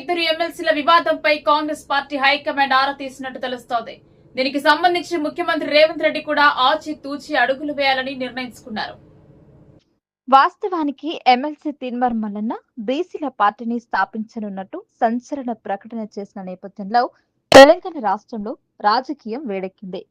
ఇద్దరు ఎమ్మెల్సీల వివాదంపై Congress party high command ఆరా తీసినట్టు తెలుస్తోంది. దీనికి సంబంధించి ముఖ్యమంత్రి రేవంత్ రెడ్డి కూడా ఆచితూచి అడుగులు వేయాలని నిర్ణయించుకున్నారు. వాస్తవానికి ఎమ్మెల్సీ తిన్మర్ మల్లన్న బీసీల పార్టీని స్థాపించనున్నట్టు సంచలన ప్రకటన చేసిన నేపథ్యంలో తెలంగాణ రాష్ట్రంలో రాజకీయం వేడెక్కింది.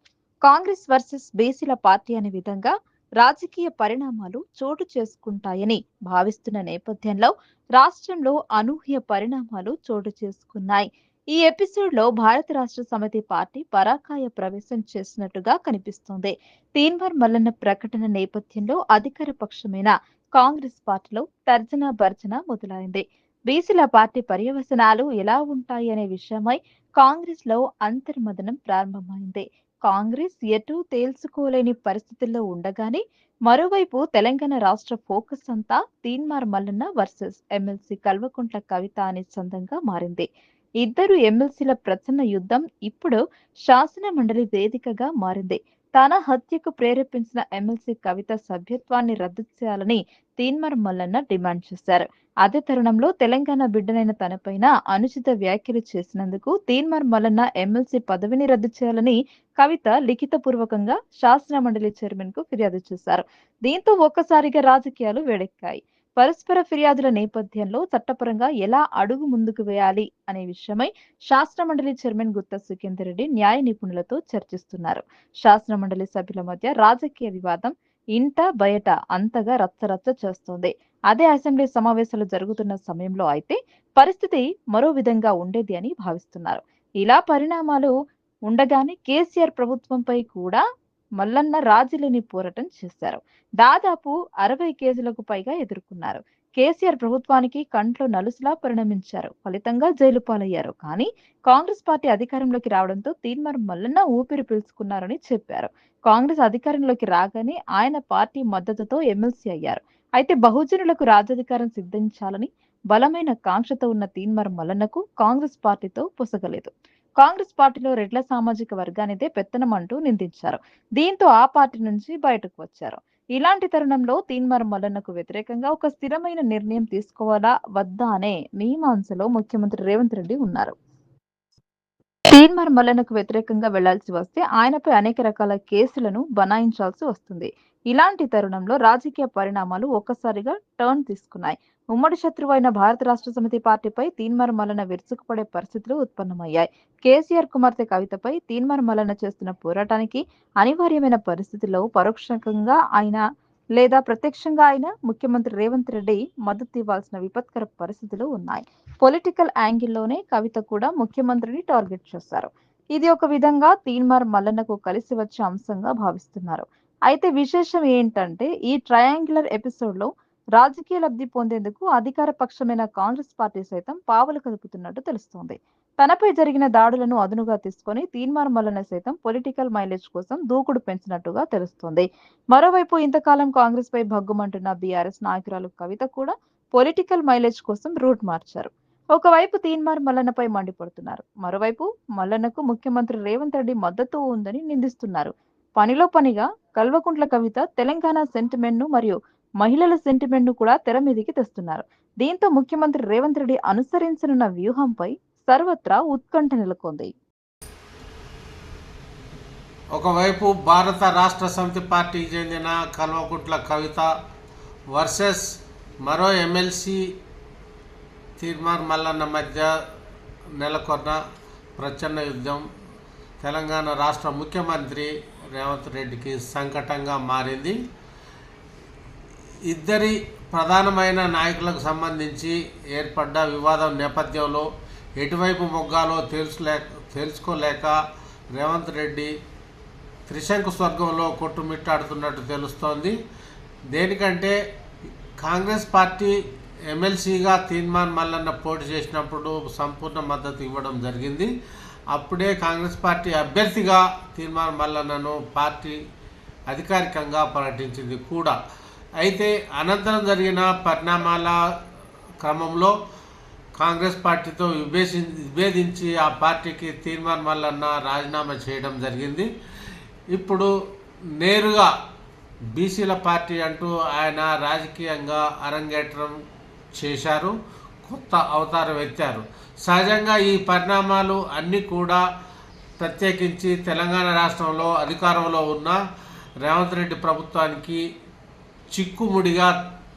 కాంగ్రెస్ వర్సెస్ బీసీల పార్టీ అనే విధంగా రాజకీయ పరిణామాలు చోటు చేసుకుంటాయని భావిస్తున్న నేపథ్యంలో రాష్ట్రంలో అనూహ్య పరిణామాలు చోటు చేసుకున్నాయి. ఈ ఎపిసోడ్లో భారత రాష్ట్ర సమితి పార్టీ పరాకాయ ప్రవేశం చేసినట్టుగా కనిపిస్తోంది. తీన్వర్ మల్లన్న ప్రకటన నేపథ్యంలో అధికార పక్షమైన కాంగ్రెస్ పార్టీలో తర్జన భర్జన మొదలైంది. బీసీల పార్టీ పర్యవసనాలు ఎలా ఉంటాయి అనే విషయమై కాంగ్రెస్లో అంతర్మదనం ప్రారంభమైంది. కాంగ్రెస్ ఎటూ తేల్చుకోలేని పరిస్థితుల్లో ఉండగానే మరోవైపు తెలంగాణ రాష్ట్ర ఫోకస్ అంతా తీన్మార్ మల్లన్న వర్సెస్ ఎమ్మెల్సీ కల్వకుంట్ల కవిత అనే సందంగా మారింది. ఇద్దరు ఎమ్మెల్సీల ప్రచన్న యుద్ధం ఇప్పుడు శాసన మండలి వేదికగా మారింది. తన హత్యకు ప్రేరేపించిన ఎమ్మెల్సీ కవిత సభ్యత్వాన్ని రద్దు చేయాలని తీన్మర్ మల్లన్న డిమాండ్ చేశారు. అదే తరుణంలో తెలంగాణ బిడ్డనైన తనపైన అనుచిత వ్యాఖ్యలు చేసినందుకు తీన్మర్ మల్లన్న ఎమ్మెల్సీ పదవిని రద్దు చేయాలని కవిత లిఖితపూర్వకంగా శాసన మండలి చైర్మన్కు ఫిర్యాదు చేశారు. దీంతో ఒక్కసారిగా రాజకీయాలు వేడెక్కాయి. పరస్పర ఫిర్యాదుల నేపథ్యంలో చట్టపరంగా ఎలా అడుగు ముందుకు వేయాలి అనే విషయమై శాసన మండలి చైర్మన్ గుత్తా సుఖేందర్ రెడ్డి న్యాయ నిపుణులతో చర్చిస్తున్నారు. శాసన మండలి సభ్యుల మధ్య రాజకీయ వివాదం ఇంట బయట అంతగా రచ్చరచ్చ చేస్తోంది. అదే అసెంబ్లీ సమావేశాలు జరుగుతున్న సమయంలో అయితే పరిస్థితి మరో విధంగా ఉండేది అని భావిస్తున్నారు. ఇలా పరిణామాలు ఉండగానే కేసీఆర్ ప్రభుత్వంపై కూడా మల్లన్న రాజీలేని పోరాటం చేశారు. దాదాపు అరవై కేసులకు పైగా ఎదుర్కొన్నారు. కేసీఆర్ ప్రభుత్వానికి కంట్లో నలుసులా పరిణమించారు. ఫలితంగా జైలు పాలయ్యారు. కానీ కాంగ్రెస్ పార్టీ అధికారంలోకి రావడంతో తీన్మార్ మల్లన్న ఊపిరి పీల్చుకున్నారని చెప్పారు. కాంగ్రెస్ అధికారంలోకి రాగానే ఆయన పార్టీ మద్దతుతో ఎమ్మెల్సీ అయ్యారు. అయితే బహుజనులకు రాజధికారం సిద్ధించాలని బలమైన కాంక్షతో ఉన్న తీన్మార్ మల్లన్నకు కాంగ్రెస్ పార్టీతో పొసగలేదు. కాంగ్రెస్ పార్టీలో రెడ్ల సామాజిక వర్గానిదే పెత్తనం అంటూ నిందించారు. దీంతో ఆ పార్టీ నుంచి బయటకు వచ్చారు. ఇలాంటి తరుణంలో తీన్మార్ మల్లన్నకు వ్యతిరేకంగా ఒక స్థిరమైన నిర్ణయం తీసుకోవాలా? వద్దా? అనే మీమాంసలో ముఖ్యమంత్రి రేవంత్ రెడ్డి ఉన్నారు. తీన్మార్ మల్లన్నకు వ్యతిరేకంగా వెళ్ళాల్సి వస్తే ఆయనపై అనేక రకాల కేసులను బనాయించాల్సి వస్తుంది. ఇలాంటి తరుణంలో రాజకీయ పరిణామాలు ఒక్కసారిగా టర్న్ తీసుకున్నాయి. ఉమ్మడి శత్రువు అయిన భారత రాష్ట్ర సమితి పార్టీపై తీన్మార్ మల్లన విరుచుకుపడే పరిస్థితులు ఉత్పన్నమయ్యాయి. కేసీఆర్ కుమార్తె కవితపై తీన్మార్ మల్లన చేస్తున్న పోరాటానికి అనివార్యమైన పరిస్థితుల్లో పరోక్షంగా ఆయన లేదా ప్రత్యక్షంగా ఆయన ముఖ్యమంత్రి రేవంత్ రెడ్డి మద్దతు ఇవ్వాల్సిన విపత్కర పరిస్థితులు ఉన్నాయి. పొలిటికల్ యాంగిల్లోనే కవిత కూడా ముఖ్యమంత్రిని టార్గెట్ చేశారు. ఇది ఒక విధంగా తీన్మార్ మల్లన్నకు కలిసి వచ్చే అంశంగా భావిస్తున్నారు. అయితే విశేషం ఏంటంటే ఈ ట్రయాంగులర్ ఎపిసోడ్లో రాజకీయ లబ్ధి పొందేందుకు అధికార పక్షమైన కాంగ్రెస్ పార్టీ సైతం పావులు కదుపుతున్నట్టు తెలుస్తోంది. తనపై జరిగిన దాడులను అదునుగా తీసుకొని తీన్మార్ మల్లన సైతం పొలిటికల్ మైలేజ్ కోసం దూకుడు పెంచినట్టుగా తెలుస్తోంది. మరోవైపు ఇంతకాలం కాంగ్రెస్ పై భగ్గుమంటున్న బీఆర్ఎస్ నాయకురాలు కవిత కూడా పొలిటికల్ మైలేజ్ కోసం రూట్ మార్చారు. ఒకవైపు తీన్మార్ మల్లన్నపై మండిపడుతున్నారు. మరోవైపు మల్లన్నకు ముఖ్యమంత్రి రేవంత్ రెడ్డి మద్దతు ఉందని నిందిస్తున్నారు. పనిలో పనిగా కల్వకుంట్ల కవిత తెలంగాణ సెంటిమెంట్ను మరియు మహిళల సెంటిమెంట్ను కూడా తెర మీదికి తెస్తున్నారు. దీంతో ముఖ్యమంత్రి రేవంత్ రెడ్డి అనుసరించనున్న వ్యూహంపై సర్వత్రా ఉత్కంఠ నెలకొంది. ఒకవైపు భారత రాష్ట్ర సమితి పార్టీకి చెందిన కల్వకుట్ల కవిత వర్సెస్ మరో ఎమ్మెల్సీ తీర్మార్ మల్లన్న మధ్య నెలకొన్న ప్రచన్న యుద్ధం. తెలంగాణ రాష్ట్ర ముఖ్యమంత్రి రేవంత్ రెడ్డికి సంకటంగా మారింది. ఇద్దరి ప్రధానమైన నాయకులకు సంబంధించి ఏర్పడ్డ వివాదం నేపథ్యంలో ఎటువైపు మొగ్గాలో తెలుసులేక తెలుసుకోలేక రేవంత్ రెడ్డి త్రిశంకు స్వర్గంలో కొట్టుమిట్టాడుతున్నట్టు తెలుస్తోంది. దేనికంటే కాంగ్రెస్ పార్టీ ఎమ్మెల్సీగా తీర్మాన్ మల్లన్న పోటీ చేసినప్పుడు సంపూర్ణ మద్దతు ఇవ్వడం జరిగింది. అప్పుడే కాంగ్రెస్ పార్టీ అభ్యర్థిగా తీర్మాన్ మల్లన్నను పార్టీ అధికారికంగా ప్రకటించింది కూడా. అయితే అనంతరం జరిగిన పరిణామాల క్రమంలో కాంగ్రెస్ పార్టీతో విభేషి విభేదించి ఆ పార్టీకి తీర్మాన్ మల్లన్న రాజీనామా చేయడం జరిగింది. ఇప్పుడు నేరుగా బీసీల పార్టీ అంటూ ఆయన రాజకీయంగా అరంగేట్రం చేశారు కొత్త అవతారం ఎత్తారు. సహజంగా ఈ పరిణామాలు అన్నీ కూడా ప్రత్యేకించి తెలంగాణ రాష్ట్రంలో అధికారంలో ఉన్న రేవంత్ రెడ్డి ప్రభుత్వానికి చిక్కుముడిగా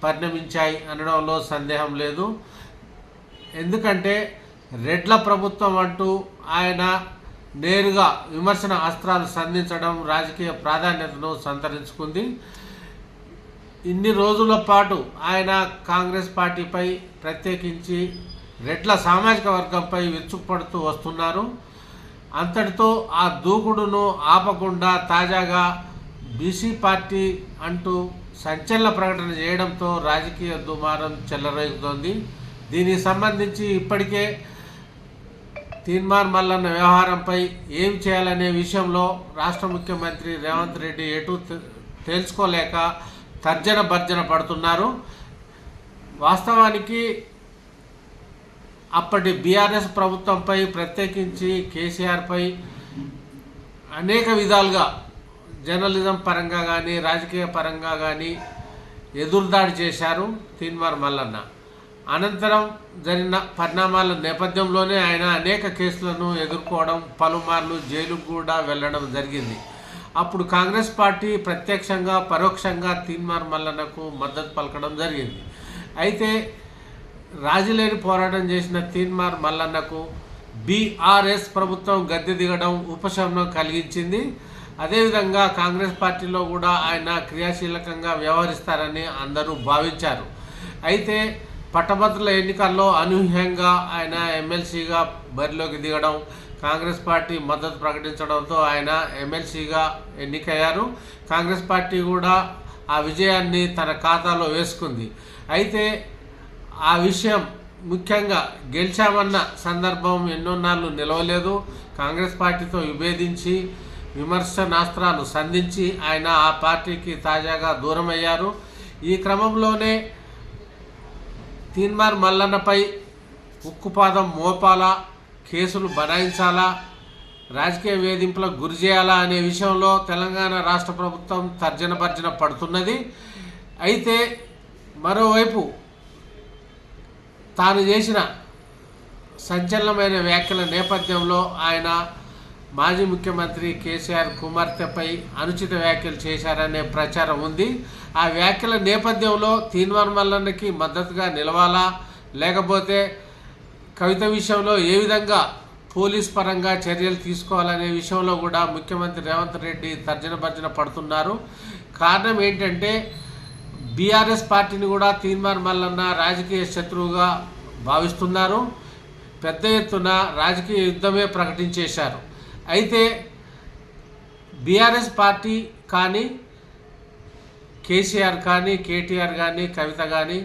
పరిణమించాయి అనడంలో సందేహం లేదు. ఎందుకంటే రెడ్ల ప్రభుత్వం అంటూ ఆయన నేరుగా విమర్శన అస్త్రాలు సంధించడం రాజకీయ ప్రాధాన్యతను సంతరించుకుంది. ఇన్ని రోజుల పాటు ఆయన కాంగ్రెస్ పార్టీపై ప్రత్యేకించి రెడ్ల సామాజిక వర్గంపై విరుచుకుపడుతూ వస్తున్నారు. అంతటితో ఆ దూకుడును ఆపకుండా తాజాగా బీసీ పార్టీ అంటూ సంచలన ప్రకటన చేయడంతో రాజకీయ దుమారం చెలరేగుతోంది. దీనికి సంబంధించి ఇప్పటికే తీన్మార్ మల్లన్న వ్యవహారంపై ఏం చేయాలనే విషయంలో రాష్ట్ర ముఖ్యమంత్రి రేవంత్ రెడ్డి ఎటు తెలుసుకోలేక తర్జన భర్జన పడుతున్నారు. వాస్తవానికి అప్పటి బీఆర్ఎస్ ప్రభుత్వంపై ప్రత్యేకించి కేసీఆర్పై అనేక విధాలుగా జర్నలిజం పరంగా కానీ రాజకీయ పరంగా కానీ ఎదురుదాడి చేశారు తీన్మార్ మల్లన్న. అనంతరం జరిగిన పరిణామాల నేపథ్యంలోనే ఆయన అనేక కేసులను ఎదుర్కోవడం పలుమార్లు జైలుకు కూడా వెళ్ళడం జరిగింది. అప్పుడు కాంగ్రెస్ పార్టీ ప్రత్యక్షంగా పరోక్షంగా తీన్మార్ మల్లన్నకు మద్దతు పలకడం జరిగింది. అయితే రాజులేని పోరాటం చేసిన తీన్మార్ మల్లన్నకు బీఆర్ఎస్ ప్రభుత్వం గద్దె దిగడం ఉపశమనం కలిగించింది. అదేవిధంగా కాంగ్రెస్ పార్టీలో కూడా ఆయన క్రియాశీలకంగా వ్యవహరిస్తారని అందరూ భావించారు. అయితే పట్టభద్రుల ఎన్నికల్లో అనూహ్యంగా ఆయన ఎమ్మెల్సీగా బరిలోకి దిగడం కాంగ్రెస్ పార్టీ మద్దతు ప్రకటించడంతో ఆయన ఎమ్మెల్సీగా ఎన్నికయ్యారు. కాంగ్రెస్ పార్టీ కూడా ఆ విజయాన్ని తన ఖాతాలో వేసుకుంది. అయితే ఆ విషయం ముఖ్యంగా గెలిచామన్న సందర్భం ఎన్నోన్నాళ్ళు నిలవలేదు. కాంగ్రెస్ పార్టీతో విభేదించి విమర్శనాస్త్రాలు సంధించి ఆయన ఆ పార్టీకి తాజాగా దూరమయ్యారు. ఈ క్రమంలోనే తీన్మార్ మల్లన్నపై ఉక్కుపాదం మోపాలా కేసులు బనాయించాలా రాజకీయ వేధింపులకు గురి చేయాలా అనే విషయంలో తెలంగాణ రాష్ట్ర ప్రభుత్వం తర్జన భర్జన పడుతున్నది. అయితే మరోవైపు తాను చేసిన సంచలనమైన వ్యాఖ్యల నేపథ్యంలో ఆయన మాజీ ముఖ్యమంత్రి కేసీఆర్ కుమార్తెపై అనుచిత వ్యాఖ్యలు చేశారనే ప్రచారం ఉంది. ఆ వ్యాఖ్యల నేపథ్యంలో తీన్మార్ మల్లన్నకి మద్దతుగా నిలవాలా? లేకపోతే కవిత విషయంలో ఏ విధంగా పోలీస్ పరంగా చర్యలు తీసుకోవాలనే విషయంలో కూడా ముఖ్యమంత్రి రేవంత్ రెడ్డి తర్జన భర్జన పడుతున్నారు. కారణం ఏంటంటే బీఆర్ఎస్ పార్టీని కూడా తీన్మార్ మల్లన్న రాజకీయ శత్రువుగా భావిస్తున్నారు. పెద్ద ఎత్తున రాజకీయ యుద్ధమే ప్రకటించేశారు. అయితే బీఆర్ఎస్ పార్టీ కానీ కేసీఆర్ కానీ కేటీఆర్ కానీ కవిత కానీ